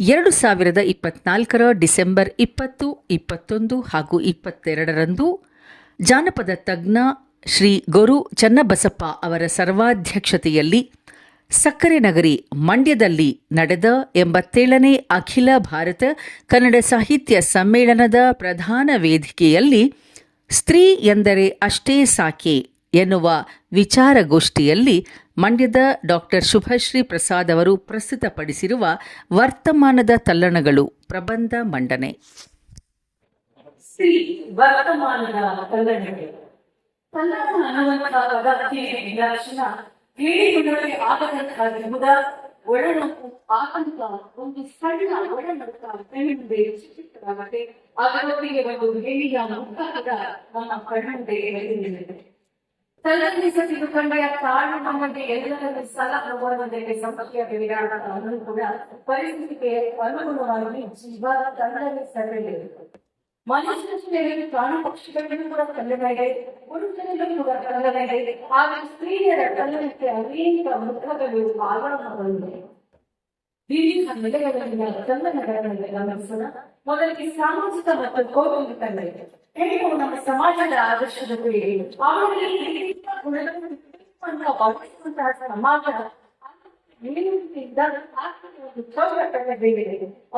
ಎರಡು ಸಾವಿರದ ಇಪ್ಪತ್ನಾಲ್ಕರ ಡಿಸೆಂಬರ್ ಇಪ್ಪತ್ತು, ಇಪ್ಪತ್ತೊಂದು ಹಾಗೂ ಇಪ್ಪತ್ತೆರಡರಂದು ಜಾನಪದ ತಜ್ಞ ಶ್ರೀ ಗೊರು ಚನ್ನಬಸಪ್ಪ ಅವರ ಸರ್ವಾಧ್ಯಕ್ಷತೆಯಲ್ಲಿ ಸಕ್ಕರೆ ನಗರಿ ಮಂಡ್ಯದಲ್ಲಿ ನಡೆದ ಎಂಬತ್ತೇಳನೇ ಅಖಿಲ ಭಾರತ ಕನ್ನಡ ಸಾಹಿತ್ಯ ಸಮ್ಮೇಳನದ ಪ್ರಧಾನ ವೇದಿಕೆಯಲ್ಲಿ ಸ್ತ್ರೀ ಎಂದರೆ ಅಷ್ಟೇ ಸಾಕೆ ಎನ್ನುವ ವಿಚಾರಗೋಷ್ಠಿಯಲ್ಲಿ ಮಂಡ್ಯದ ಡಾಕ್ಟರ್ ಶುಭಶ್ರೀ ಪ್ರಸಾದ್ ಅವರು ಪ್ರಸ್ತುತಪಡಿಸಿರುವ ವರ್ತಮಾನದ ತಲ್ಲಣಗಳು ಪ್ರಬಂಧ ಮಂಡನೆ. ವರ್ತಮಾನದ ಒಳನೊಪ್ಪು ಆತಂಕ, ಒಂದು ಸಣ್ಣ ಒಳನಡುತ್ತ ಕಣ್ಣಿಂದೆ ಚಿತ್ರವಾಗದೆ ಅದರೊಟ್ಟಿಗೆ ಒಂದು ಹೇಳಿಯ ಮುಖದ ನಮ್ಮ ಕಣ್ಣಂತೆ ತಲೆನಿಸಲು ಕಂಡೆಯ ತಾಳು ನಮಗೆ ಎಲ್ಲರಲ್ಲಿ ಸಲ ಮಾಡುವುದಕ್ಕೆ ಸಂಪರ್ಕ ವಿರಾಟವನ್ನು ಕೂಡ ಪರಿಸ್ಥಿತಿಗೆ ಅನುಗುಣವಾಗಿ ಜೀವ ತಂಡದಲ್ಲಿ ಸರಳಿರುತ್ತದೆ ಮನುಷ್ಯರಲ್ಲಿ ಪ್ರಾಣ ಪಕ್ಷಿಗಳಿಗೂ ಕೂಡ ಕಲ್ಲನೆ ಪುರುಷರಲ್ಲೂ ಕೂಡ ಕಲ್ಲನೆ ಆದರೆ ಸ್ತ್ರೀಯರ ಕಲ್ಲನಕ್ಕೆ ಅನೇಕ ಮುಖಗಳು ಆಯಾಮಗಳಿವೆ ದೀರ್ಘ ನೆಲೆಗಳಲ್ಲಿನ ಕಲ್ಲನಗಳನ್ನು ಗಮನಿಸೋಣ. ಮೊದಲಿಗೆ ಸಾಮಾಜಿಕ ಮತ್ತು ಕೌಟುಂಬಿಕ ನೆಲೆ ಹೆಣ್ಣು ನಮ್ಮ ಸಮಾಜದ ಆದರ್ಶದ ಪೀಳಿಗೆ ಅವರಲ್ಲಿ ಗುಣಗಳನ್ನು ಭಾವಿಸುವಂತಹ ಸಮಾಜ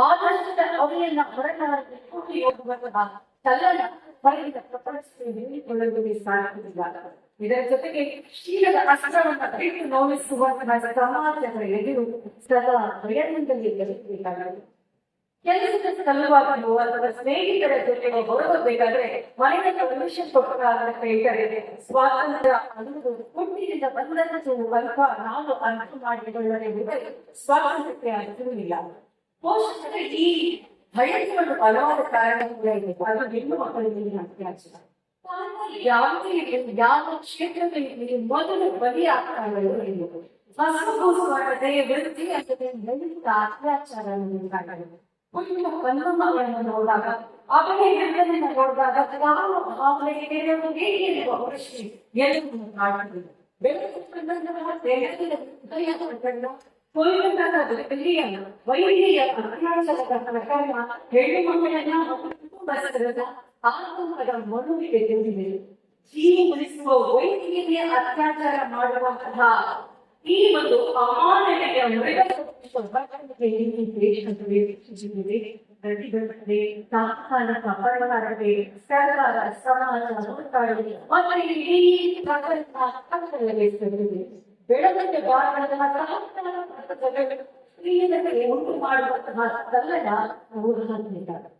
ಆದರ್ಶದ ಅವೆಯನ್ನ ಹೊರನಾಡಿ ಹೋಗುವಂತಹ ತಲ್ಲನ ಹೊರಗಿನ ಪ್ರಪಂಚಕ್ಕೆ ಹೇಳಿಕೊಳ್ಳಲು ಸಾಧ್ಯವಿಲ್ಲ ಇದರ ಜೊತೆಗೆ ಶೀಲದ ಅಸ್ತ್ರವನ್ನ ಬಿಟ್ಟು ನೋವಿಸುವಂತಹ ಸಮಾಜದ ಎದುರು ಸದಾ ಭಯದಿಂದಲೇ ಗೆಲ್ಲಬೇಕಾಗಿದೆ ಕೆಲಸದ ಸಲುವಾಗಿಯೋ ಅಥವಾ ಸ್ನೇಹಿತರ ಜೊತೆ ಹೊರಡಬೇಕಾದ್ರೆ ಮನೆಯಲ್ಲಿ ಮನುಷ್ಯ ಕೊಟ್ಟರಾದ ಕೈಗಳಿಗೆ ಸ್ವಾತಂತ್ರ್ಯ ಅನ್ನುವುದು ಹುಟ್ಟಿನಿಂದ ಬಂದದ ವರ್ಗ ನಾವು ಅರ್ಥ ಮಾಡಿಕೊಳ್ಳದೆ ಸ್ವಾತಂತ್ರ್ಯ ಅರ್ಥವಿಲ್ಲ ಪೋಷಕರ ಈ ಭಯಕ್ಕೆ ಒಂದು ಬಲವಾದ ಇದೆ ಅದು ಹೆಣ್ಣು ಮಕ್ಕಳಿಗೆ ಅತ್ಯಾಚಾರ? ಯಾವುದೇ ಯಾವ ಕ್ಷೇತ್ರದಲ್ಲಿ ಮೊದಲು ಬಲಿಯಾಗ್ತಾರೆ ಹಸುಗೂಸುವಾಗದೆ ವೃತ್ತಿ ಅಥವಾ ದಲಿತ ಅತ್ಯಾಚಾರ ಬಂಧುಗಳನ್ನು ನೋಡಿದಾಗ ಅವನೇ ನೋಡಿದಾಗ ಬೆಳ್ಳಿಯನ್ನ ವೈದ್ಯ ಹೆಣ್ಣು ಮಕ್ಕಳನ್ನ ಆತಂಕದ ಮನುವಿಗೆ ಅತ್ಯಾಚಾರ ಮಾಡುವಂತಹ ಈ ಒಂದು ಅಮಾನವೀಯ ತಾತ್ಕಾಲಿಕ ಪರಿಹಾರವೇ ಸರ್ಕಾರ ಸಮಾಜ ಮತ್ತು ಇಡೀ ಪ್ರಕರಣ ಕತ್ತಲಲ್ಲಿರುತ್ತದೆ. ಬೆಳಗಂಡೆ ಬಾಳದ ಸ್ತ್ರೀಯರಿಗೆ ಉಂಟು ಮಾಡುವಂತಹ ಕಲ್ಲಡ ಮೂಢನಂಬಿಕೆ.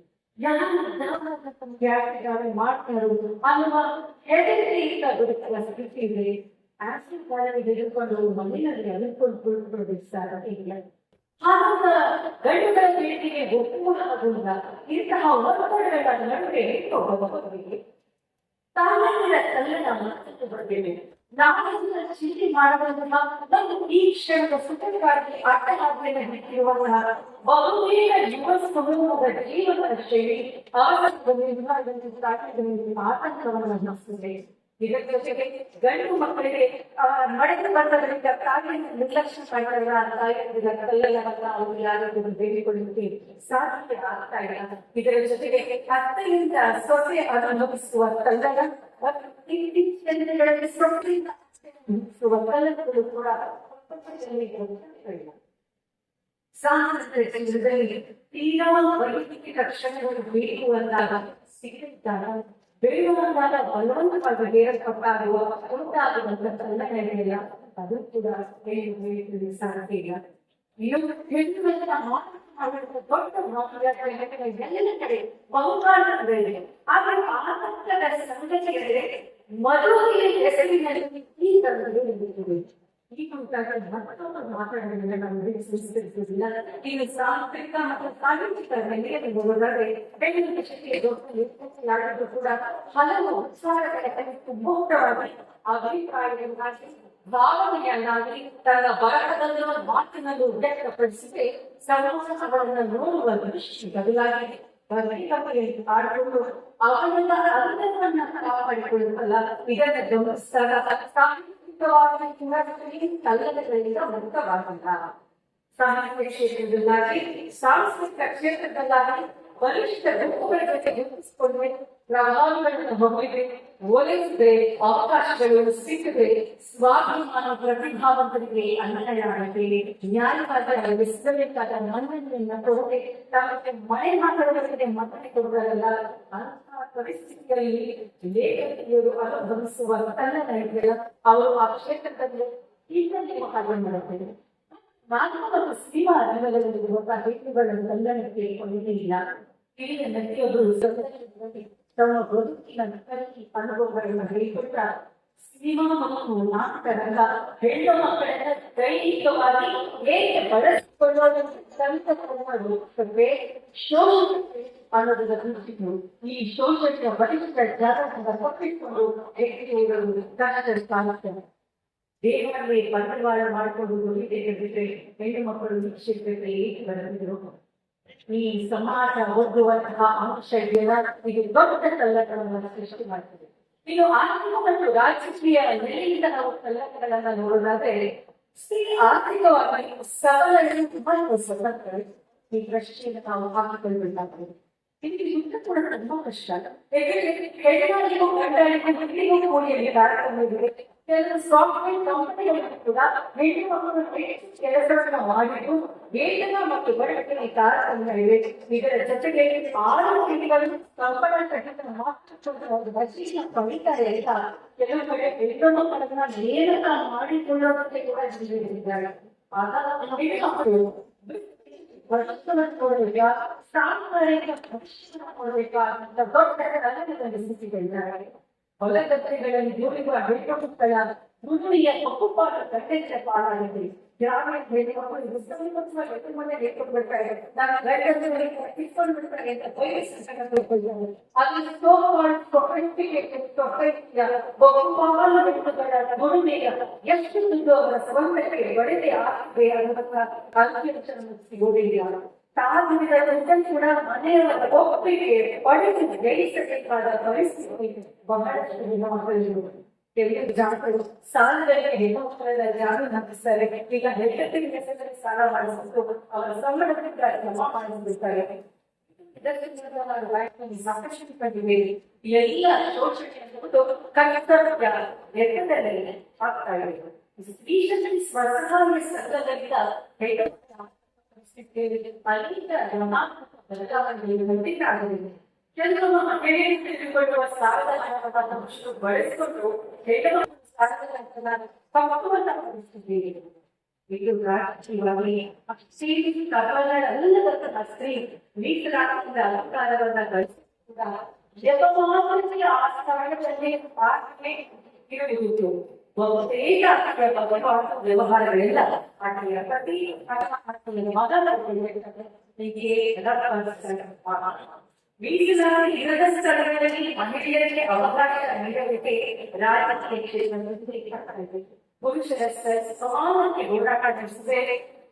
ಅನ್ನುವ ಇದೆ ಆಸಿಡ್ ಕಾಲದಲ್ಲಿ ತೆಗೆದುಕೊಂಡು ಮನೆಯಲ್ಲಿ ಅನುಕೊಂಡು ಕುಳಿತುಕೊಳ್ಳಬೇಕು ಸಾಧ್ಯ ಹಾಗಾದ ಗಂಡುಗಳ ಭೇಟಿಗೆ ಒಪ್ಪುವುದಾಗುವುದ ಇಂತಹ ಒತ್ತಡಗಳ ನಡುವೆ ಹೋಗಬಹುದು ತಾಯಿಯ ತನ್ನ ಮನಸ್ಸು ಬರಬೇಕು ನಾವೆಲ್ಲ ಚಿಂತೆ ಮಾಡುವಂತಹ ಒಂದು ಈ ಕ್ಷಣದ ಸುಖಕ್ಕಾಗಿ ಅಟ್ಟಹಾಸನೆ ಬಿಟ್ಟಿರುವಂತಹ ಬಹುಬೇಗ ಯುವ ಸಮೂಹದ ಜೀವನದ ಶೈಲಿ ಆಸಕ್ತ ನಿರ್ಮಾಣದಲ್ಲಿ ಸಾಕಿದಲ್ಲಿ ಆತಂಕವನ್ನು ಅನ್ನಿಸುತ್ತದೆ ಇದರ ಜೊತೆಗೆ ಗಂಡು ಮಕ್ಕಳಿಗೆ ನಡೆದು ಬಂದವರಿಂದ ತಾಯಿಯನ್ನು ನಿರ್ಲಕ್ಷ್ಯ ತಾಯಿಯ ಕಲ್ಲಲ್ಲವನ್ನ ಅವರು ಯಾರಾದರೂ ಬೇಡಿಕೊಳ್ಳುತ್ತೆ ಸಾಧ್ಯ ಆಗ್ತಾ ಇಲ್ಲ. ಇದರ ಜೊತೆಗೆ ಅತ್ತೆಯಿಂದ ಸೊಸೆ ಅನುಭವಿಸುವ ಕಲ್ಲಡ ಮತ್ತು ಇತ್ತೀಚಿನ ಸೊಸೆಯಿಂದ ಅನುಭವಿಸುವ ಕಲ್ಲಡಗಳು ಕೂಡ ಪ್ರಪಂಚದಲ್ಲಿ ಇಲ್ಲ. ಸಾಮಾನ್ಯ ಜೀವನದಲ್ಲಿ ತೀರಾ ವೈಯಕ್ತಿಕ ರಕ್ಷಣೆಗಳು ಬೇಕು ಅಂದಾಗ ಸಿಕ್ಕಿದ್ದಾಗ ಬೇಡುವಂದಾಗ ಬಲವಂತವಾಗಿ ಹೇರಲ್ಪಟ್ಟಾಗುವ ಉಂಟಾಗುವಂತ ತೊಂದರೆಗಳಿಲ್ಲ ಅದು ಕೂಡ ಹೇಳು ಹೇಳಿ ಸಾಧ್ಯ ಇಲ್ಲ ಇದು ಹೆಣ್ಣುಗಳ ದೊಡ್ಡ ಕಡೆ ಆದರೆ ಆತಂಕದ ಹೆಸರಿನಲ್ಲಿ ಈ ತರದಲ್ಲಿ ನಿಂತಿದೆ ಈ ಕುರಿತಾದ ಮತ್ತೊಂದು ನಮಗೆ ಸಾಂಸ್ಕೃತಿಕ ಮತ್ತು ಸಾಮಾಜಿಕ ರಂಗದಲ್ಲಿ ಹೋದರೆ ಬೆಂಗಳೂರು ಕ್ಷೇತ್ರದಲ್ಲಿ ಕೂಡ ಹಲವು ಅಭಿಪ್ರಾಯಗಳನ್ನಾಗಿ ಭಾವನೆಯನ್ನಾಗಿ ತನ್ನ ಬರಹದಲ್ಲಿರುವ ಮಾತಿನಲ್ಲಿ ವ್ಯಕ್ತಪಡಿಸಿದೆ ಸಮಾಜವನ್ನು ನೋಡುವ ದೃಷ್ಟಿ ಬದಲಾಗಿದೆ. ಬದಲಾಗಿ ಆಡಿಕೊಂಡು ಅವನ ಅರ್ಥವನ್ನ ಕಾಪಾಡಿಕೊಳ್ಳುತ್ತಲ್ಲ ಇದನ್ನು ಗಮನಿಸಿದಾಗ ಸಾಂಸ್ಕೃತಿಕವಾಗಿ ಸಾಹಿತ್ಯ ಕ್ಷೇತ್ರದಲ್ಲಾಗಿ ಸಾಂಸ್ಕೃತಿಕ ಕ್ಷೇತ್ರದಲ್ಲಾಗಿ ಬಲಿಷ್ಠ ಗುಂಪುಗಳ ಜೊತೆ ಗುರುತಿಸಿಕೊಂಡ್ರೆ ಪ್ರಭಾವಗಳನ್ನು ಹೊಂದಿದೆ ಅವಕಾಶಗಳು ಸಿಕ್ಕಿದೆ, ಸ್ವಾಭಿಮಾನ ಪ್ರತಿಭಾವಂತರಿಗೆ ಅನ್ಯಾಯವಾಗಬೇಡಿ ನ್ಯಾಯವಾದ ವಿಸ್ತರಿಸಿದ ಮನ್ನಣೆಯನ್ನು ಕೊಡದೆ ತಮಗೆ ಮನೆ ಮಾತಾಡೋದಕ್ಕೆ ಮನ್ನಣೆ ಕೊಡುವುದಲ್ಲ. ಅಂತಹ ಪರಿಸ್ಥಿತಿಯಲ್ಲಿ ಲೇಖಕಿಯರು ಅನುಭವಿಸುವ ತನ್ನ ಅವರು ಆ ಕ್ಷೇತ್ರದಲ್ಲಿ ಇನ್ನೊಂದು ಮಹಾನ್ ಮಾಡುತ್ತೇವೆ ಮಾನವ ಮತ್ತು ಸಿನಿಮಾ ರಂಗದಲ್ಲಿರುವ ಸಾಹಿತ್ಯಗಳನ್ನು ಕಲ್ಲಣಕ್ಕೆ ಕೊಂಡಿಲ್ಲ ಹಿರಿಯ ನಟಿಯೊಬ್ಬರು ತಮ್ಮ ಬದುಕಿನ ನಕಲಿ ಅನುಭವಗಳನ್ನು ಹೇಳಿಕೊಟ್ಟ ಸಿನಿಮಾ ಮತ್ತು ನಾಟಕ ರಂಗ ಹೆಣ್ಣು ಮಕ್ಕಳನ್ನ ದೈಹಿಕವಾಗಿ ಹೇಗೆ ಬಳಸಿಕೊಳ್ಳುವುದನ್ನು ಕಲಿತುಕೊಳ್ಳುತ್ತವೆ ಶೋಷಣೆ ಅನ್ನೋದನ್ನ ಗುರುತಿಸಿದ್ರು ಈ ಶೋಷಣೆಯ ಬಲಿಷ್ಠ ಜಾಗದಿಂದ ತಪ್ಪಿಸಿಕೊಂಡು ವ್ಯಕ್ತಿಗಳು ಕಷ್ಟದ ಸಾಮರ್ಥ್ಯ ದೇವರಲ್ಲಿ ಬಂಡವಾಳ ಮಾಡಿಕೊಂಡು ದುಡಿದೇ ಬಿಟ್ಟರೆ ಹೆಣ್ಣು ಮಕ್ಕಳು ಈ ಕ್ಷೇತ್ರಕ್ಕೆ ಏಕೆ ಬರಲಿದ್ರು ಈ ಸಮಾಜ ಒಗ್ಗುವಂತಹ ಅಂಶ ಇದೆಲ್ಲ ಇದು ದೊಡ್ಡ ಕಲ್ಲಟಗಳನ್ನು ಸೃಷ್ಟಿ ಮಾಡ್ತದೆ. ಇದು ಆರ್ಥಿಕ ಮತ್ತು ರಾಜಕೀಯ ನೆಲೆಯಿಂದ ನಾವು ಕಲ್ಲಟಗಳನ್ನ ನೋಡೋದಾದ್ರೆ ಸ್ತ್ರೀ ಆರ್ಥಿಕವಾಗಿ ಸಬಲರು ತುಂಬಾ ಸಬಲರು ಈ ದೃಷ್ಟಿಯಿಂದ ನಾವು ಹಾಕಿಕೊಳ್ಳಬೇಕಾಗ್ತದೆ. ಇಲ್ಲಿ ಯುದ್ಧ ಕೂಡ ತುಂಬಾ ಕಷ್ಟ. ಯಾಕೆಂದ್ರೆ ಹೆಣ್ಣಾಳಿಗೂ ಗಂಡಾಳಿಗೂ ಇಬ್ಬರಿಗೂ ಕೂಡಿಯಲ್ಲಿ ತಾರತಮ್ಯವಿದೆ ಕೆಲವು ಸಾಫ್ಟ್ವೇರ್ ಕಂಪನಿಗಳು ಕೂಡ ವಿಡಿಯೋವನ್ನು ಮಾಡಿದ್ದು, ವೇತನ ಮತ್ತು ಬಡತನ ತಾರತಮ್ಯವಿದೆ. ಇದರ ಜೊತೆಗೆ ಆರು ತಿಂಗಳು ಕಂಪನ ಕಟ್ಟಿದ ಮಾತೃತ್ವದ ಬಸ್ಸಿನ ಕವಿತಾರೆ ಅಂತ ಕೆಲವು ಕಡೆ ಹೆಣ್ಣು ಮಕ್ಕಳನ್ನ ನೇರಕ ಮಾಡಿಕೊಳ್ಳುವಂತೆ ಕೂಡ ಜಿಲ್ಲೆಯಿದ್ದಾರೆ ಆಗ ನೋಡಬೇಕಾ ಸಾಂಪ್ರದಾಯಿಕ ನೋಡಬೇಕಾ ಅಂತ ದೊಡ್ಡ ಕನಸಿನಲ್ಲಿ ಸಿಕ್ಕಿದ್ದಾರೆ ಹೊಲಗದ್ದೆಗಳಲ್ಲಿ ದುಡಿಯುವ ಹೆಣ್ಣುಮಕ್ಕಳ ದುಡಿಯ ಬಹುಪಾಠ ಕಟ್ಟೆಚ್ಚ ಪಾಲಾಗಿದೆ ಗ್ರಾಮೀಣ ಹೆಣ್ಣುಮಕ್ಕಳು ಮುಸ್ಲಿಮತ್ವ ಹೆಣ್ಣು ಮನೆ ಹೇಳ್ಕೊಡ್ಬೇಕಾದ್ರೆ ನಾನು ಗಂಡಂದ್ರೆ ಕಿತ್ಕೊಂಡು ಬಿಡ್ತಾರೆ ಅಂತ ಬಯಸಿದ್ದಾರೆ ಅದು ಸೋ ಸೊಸೈಟಿಗೆ ಸೊಸೈಟಿಯ ಬಹುಪಾಲು ಹೆಣ್ಣುಗಳ ದುಡಿಮೆಯ ಎಷ್ಟು ದುಡ್ಡು ಅವರ ಸ್ವಂತಕ್ಕೆ ಬಡದೆ ಆಗ್ತದೆ ಅನ್ನೋದನ್ನ ಅಂಕಿಅಂಶವನ್ನು ಸಿಗೋದಿಲ್ಲ ತಾವಿರದ ಕೂಡ ಮನೆಯವರ ಒಪ್ಪಿಗೆ ಪಡೆದು ಜಯಿಸಬೇಕಾದ ಪರಿಸ್ಥಿತಿ ಬಹಳಷ್ಟು ಕೆಲವು ಜಾತರು ಸಾಲಗಳಿಗೆ ಹೆಣ್ಣುಮಕ್ಕಳ ಜಾಗ ನಂಬಿಸ್ತಾರೆ? ಈಗ ಹೆಂಡತಿಗೆ ಹೆಸರಲ್ಲಿ ಸಾಲ ಮಾಡಿಸಿದ್ದು, ಅವರ ಸಂಬಳದಿಂದ ಕ್ರಮ ಮಾಡಿಸ್ತಾರೆ ಸಾಕಷ್ಟು ಎಲ್ಲ ಶೋಷಣೆ ಅನ್ನೋದು ಕರ್ತವ್ಯ. ಎತ್ತರದಲ್ಲಿ ಆಗ್ತಾ ಇದೆ. ಸ್ವಸಹಾಯ ಸಂಘದಿಂದ ಹೆಣ್ಣು ಕೆಲವು ಹೇಳಿಕೊಳ್ಳುವ ಸಾಲದ ಹಣವನ್ನು ಅಷ್ಟು ಬಳಸಿಕೊಂಡು ಕೆಲವು ಸಾಲದ ಪಕ್ವವನ್ನು ಪರಿಸ್ಥಿತಿ ಇದು ರಾಜಕೀಯವಾಗಿ ಅಕ್ಷೀಣಿ ಕರ್ಮಗಳಲ್ಲದಂತಹ ಸ್ತ್ರೀ ಮೀಸಲಾತಿಯಿಂದ ಅಲಂಕಾರವನ್ನ ಗಳಿಸಿದ ಜಪಮಾನವರಿಗೆ ಆ ಸ್ಥಾನದಲ್ಲಿ ಆಕೆ ಇರುವುದು ಬಹುತೇಕ ವ್ಯವಹಾರ ವ್ಯವಹಾರಗಳೆಲ್ಲ ಆಕೆಯ ಪತಿ ಆಕೆಯ ಮಗನ ಹೀಗೆ ಮೀಸಲಾತಿ ಇರದ ಸ್ಥಳಗಳಲ್ಲಿ ಮಹಿಳೆಯರಿಗೆ ಅವಕಾಶ ನೀಡಬೇಕೆ ರಾಜಕೀಯ ಕ್ಷೇತ್ರದಲ್ಲಿ ಪುರುಷರ ಸಮಾನಕ್ಕೆ ಹೋರಾಟ ನಡೆಸಿದೆ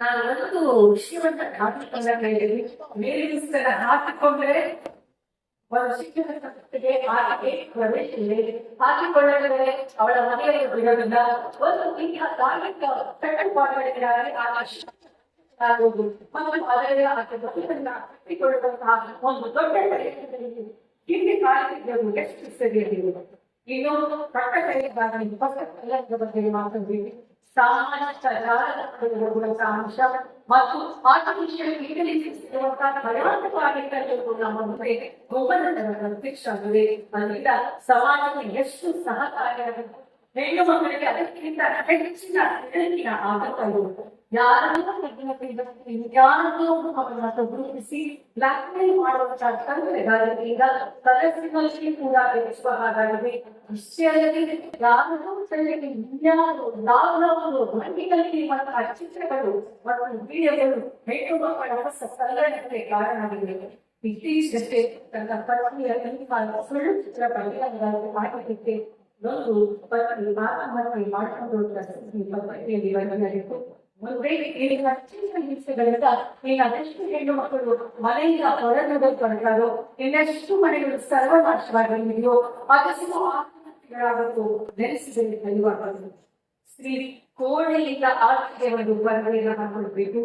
ನಾನು ಒಂದು ವಿಷಯವನ್ನ ಹಾಕಿಕೊಂಡಲ್ಲಿ ಮೇಲಿನ ಹಾಕಿಕೊಂಡ್ರೆ ಒಂದು ಶಿಕ್ಷಣ ಸಂಸ್ಥೆಗೆ ಆಕೆ ಪ್ರವೇಶ ಹಾಕಿಕೊಳ್ಳದೆ ಅವಳ ಮನೆಯಲ್ಲಿ ಒಂದು ಇಂತಹ ಧಾರ್ಮಿಕ ಕಟ್ಟುಪಾಡುಗಳಿಗಾಗಿ ಆ ಆಗುವುದು ಮತ್ತು ಆಕೆ ಬದುಕನ್ನ ಒಂದು ದೊಡ್ಡ ಹಿಂದೆ ಕಾಲದಲ್ಲಿ ಎಷ್ಟು ಸರಿಯಲ್ಲಿರುವುದು ಇನ್ನು ಪಟ್ಟಗಳಿಗೆ ಬಗ್ಗೆ ಬಗ್ಗೆ ಜಾಲತಾಣಗಳ ಫಲಿತಾಂಶ ಮತ್ತು ಆರ್ಟಿಫಿಷಿಯಲ್ ಇಂಟೆಲಿಜೆನ್ಸ್ ಇರುವಂತಹ ಭಗವಂತವಾಗಿರ್ತಕ್ಕಂಥ ನಮ್ಮ ಮುಂದೆ ಪ್ರತ್ಯಕ್ಷವಾಗಿದೆ ಅದರಿಂದ ಸಮಾಜಕ್ಕೆ ಎಷ್ಟು ಸಹಕಾರಿಯಾಗುತ್ತೆ ಹೆಣ್ಣು ಮಕ್ಕಳಿಗೆ ಅದಕ್ಕಿಂತ ಹೆಚ್ಚಿನ ಆಗುತ್ತೆ ಯಾರನ್ನೂ ತೆಗೆದುಕೊಳ್ಳಿ ಯಾರನ್ನೂ ಅವರನ್ನ ಗುರುತಿಸಿ ಬ್ಲಾಕ್ ಮೇಲ್ ಮಾಡುವಂತಹ ತಂತ್ರಗಾರಿಕೆಯಿಂದ ಕನಸಿನಲ್ಲಿ ಕೂಡ ಬೆಳೆಸುವ ಹಾಗಾಗಿದೆ ಇಷ್ಟೇ ಅಲ್ಲದೆ ಯಾರನ್ನೂ ಸರಿಯಾಗಿ ವಿಜ್ಞಾನಗಳು ಲಾಭಗಳು ಮಣ್ಣಿನಲ್ಲಿ ಮಾಡುವ ಚಿತ್ರಗಳು ಮತ್ತು ವಿಡಿಯೋಗಳು ಹೆಣ್ಣು ಮಕ್ಕಳ ಕಲ್ಯಾಣಕ್ಕೆ ಕಾರಣವಾಗಿದೆ ಇತ್ತೀಚೆಗೆ ತನ್ನ ಪತ್ನಿಯ ಸುಳ್ಳು ಚಿತ್ರ ಬರೆಯಲಾದ ಮಾಹಿತಿಗೆ ಒಂದು ಪತ್ನಿ ಮಾತನಾಡಿ ಮಾಡಿಕೊಂಡು ಪತ್ನಿಯಲ್ಲಿ ಬರೆಯಲಾಗಿತ್ತು ಮುಂದೆ ಈ ಹೆಚ್ಚಿನ ಹಿಂಸೆಗಳಿಂದ ಅದೆಷ್ಟು ಹೆಣ್ಣು ಮಕ್ಕಳು ಮನೆಯಿಂದ ಹೊರಗಡೆ ಬರ್ತಾರೋ ಇನ್ನೆಷ್ಟು ಮನೆಗಳು ಸರ್ವನಾಶವಾಗಿದೆಯೋ ಅದೆಷ್ಟು ಆತ್ಮಹತ್ಯೆಗಳಾಗಬೇಕು ನೆನೆಸಿದಲ್ಲಿ ಸ್ತ್ರೀ ಕೋಣೆಯಿಂದ ಆಚೆಗೆ ಒಂದು ಬರವಣಿಗೆ ಹಾಕೊಳ್ಬೇಕು.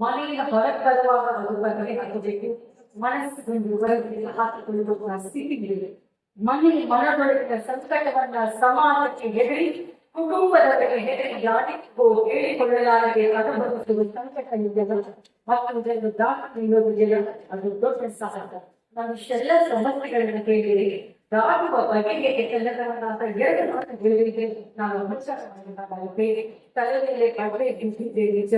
ಮನೆಯಿಂದ ಹೊರಗೆ ಬರುವಾಗ ಒಂದು ಬರವಣಿಗೆ ಹಾಕಬೇಕು ಮನಸ್ಸಿಗೊಂದು ಬರವಣಿಗೆ ಹಾಕಿಕೊಳ್ಳುವ ಸ್ಥಿತಿಗಳಿವೆ ಮನೆಯಲ್ಲಿ ಮನದೊಳಗಿನ ಸಂಕಟವನ್ನ ಸಮಾಜಕ್ಕೆ ಹೆದರಿ ಕುಟುಂಬದವರಿಗೆ ಹೆದರಿ ಯಾರಿಗೂ ಹೇಳಿಕೊಳ್ಳಲಾರದೆ ಅನುಭವಿಸುವ ಸಂಕಟ ಇದೆಯಲ್ಲ ಮತ್ತು ಇದನ್ನು ದಾಟಿ ನಿಲ್ಲೋದಿದೆಯಲ್ಲ ಅದು ದೊಡ್ಡ ಸಾಹಸ ಸಮಸ್ಯೆಗಳನ್ನ ಕೇಳಿದೆ ದಾಟುವ ಬಗೆಗೆ ಎಲ್ಲರನ್ನ ಎರಡು ಮಾತು ತಲೆ ಮೇಲೆ ಕಡೆ ನಿಂತಿದ್ದೆ ನಿಜ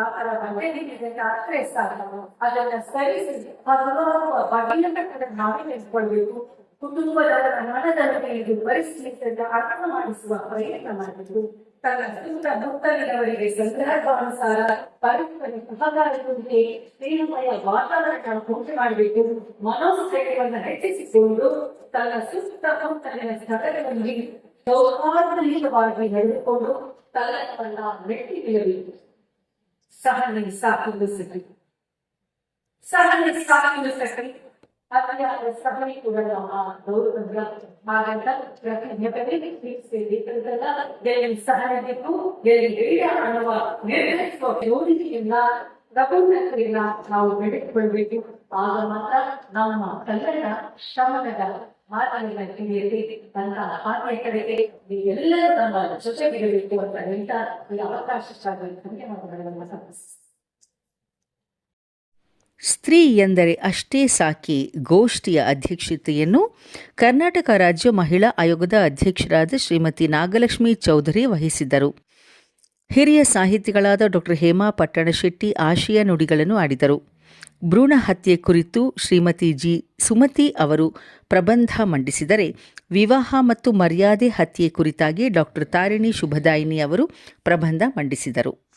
ಆತರ ಸಾಕು ಅದನ್ನ ಸರಿಸಿ ಹಲವಾರು ಬಗೆಯ ನಾವೇ ನಿಂತ್ಕೊಳ್ಬೇಕು ಕುಟುಂಬದವರ ಮನದಲ್ಲಿ ಇದು. ಪರಿಸ್ಥಿತಿಯನ್ನು ಅರ್ಥ ಮಾಡಿಸುವ ಪ್ರಯತ್ನ ಮಾಡಬೇಕು ತನ್ನ ಸುತ್ತ ಮುತ್ತಲಿನವರಿಗೆ ಸಂದರ್ಭಾನುಸಾರ ಪರಸ್ಪರ ಸಹಕಾರದೊಂದಿಗೆ ಸ್ನೇಹಮಯ ವಾತಾವರಣ ಉಂಟು ಮಾಡಬೇಕು. ಮನೋಸ್ಥೈರ್ಯವನ್ನು ಹೆಚ್ಚಿಸಿಕೊಂಡು ತನ್ನ ಸುತ್ತಮುತ್ತಲಿನ ಸ್ಥಳಗಳಲ್ಲಿ ಸೌಹಾರ್ದಯುತವಾಗಿ ನಡೆದುಕೊಂಡು ತನ್ನ ಮೆಟ್ಟಿ ನಿಲ್ಲಬೇಕು ಸಹನೆ ಸಾಕೊಂಡು ಸಕಿ ಸಹನೆ ಸಾಕೊಂಡು ಸಕಿ ಅದರ ಸಹನೆ ಕೂಡ ನಮ್ಮ ಗೌರವ ಹಾಗಂತ ಪ್ರತಿಜ್ಞೆಗಳಿಗೆ ಗೆಲ್ಲಿನ ಸಹಾಯ ಬೇಕು ಗೆಲ್ಲಿನ ಅನ್ನುವ ನಿರ್ಣಯಿಸುವ ಯೋಜನೆಯನ್ನ ಪ್ರಬಂಧಕರಿಂದ ನಾವು ಬೆಳೆದುಕೊಳ್ಬೇಕು. ಆಗ ಮಾತ್ರ ನಮ್ಮ ಕನ್ನಡ ಶ್ರಮಣದ ಮಾತಿನ ಕಿವಿಯಲ್ಲಿ ತನ್ನ ಆತ್ಮೀಯ ಕಡೆಗೆ ಎಲ್ಲರೂ ನಮ್ಮ ಜೊತೆಗಿರಬೇಕು ಅಂತ ಹೇಳ್ತಾ ಈ ಅವಕಾಶ ಧನ್ಯವಾದಗಳನ್ನು ಸಮರ್ಪಿಸಿ ಸ್ತ್ರೀ ಎಂದರೆ ಅಷ್ಟೇ ಸಾಕಿ ಗೋಷ್ಠಿಯ ಅಧ್ಯಕ್ಷತೆಯನ್ನು ಕರ್ನಾಟಕ ರಾಜ್ಯ ಮಹಿಳಾ ಆಯೋಗದ ಅಧ್ಯಕ್ಷರಾದ ಶ್ರೀಮತಿ ನಾಗಲಕ್ಷ್ಮಿ ಚೌಧರಿ ವಹಿಸಿದ್ದರು. ಹಿರಿಯ ಸಾಹಿತಿಗಳಾದ ಡಾಕ್ಟರ್ ಹೇಮಾ ಪಟ್ಟಣಶೆಟ್ಟಿ ಆಶಯ ನುಡಿಗಳನ್ನು ಆಡಿದರು. ಭ್ರೂಣ ಹತ್ಯೆ ಕುರಿತು ಶ್ರೀಮತಿ ಜಿ. ಸುಮತಿ ಅವರು ಪ್ರಬಂಧ ಮಂಡಿಸಿದರೆ, ವಿವಾಹ ಮತ್ತು ಮರ್ಯಾದೆ ಹತ್ಯೆ ಕುರಿತಾಗಿ ಡಾಕ್ಟರ್ ತಾರಿಣಿ ಶುಭದಾಯಿನಿ ಅವರು ಪ್ರಬಂಧ ಮಂಡಿಸಿದರು.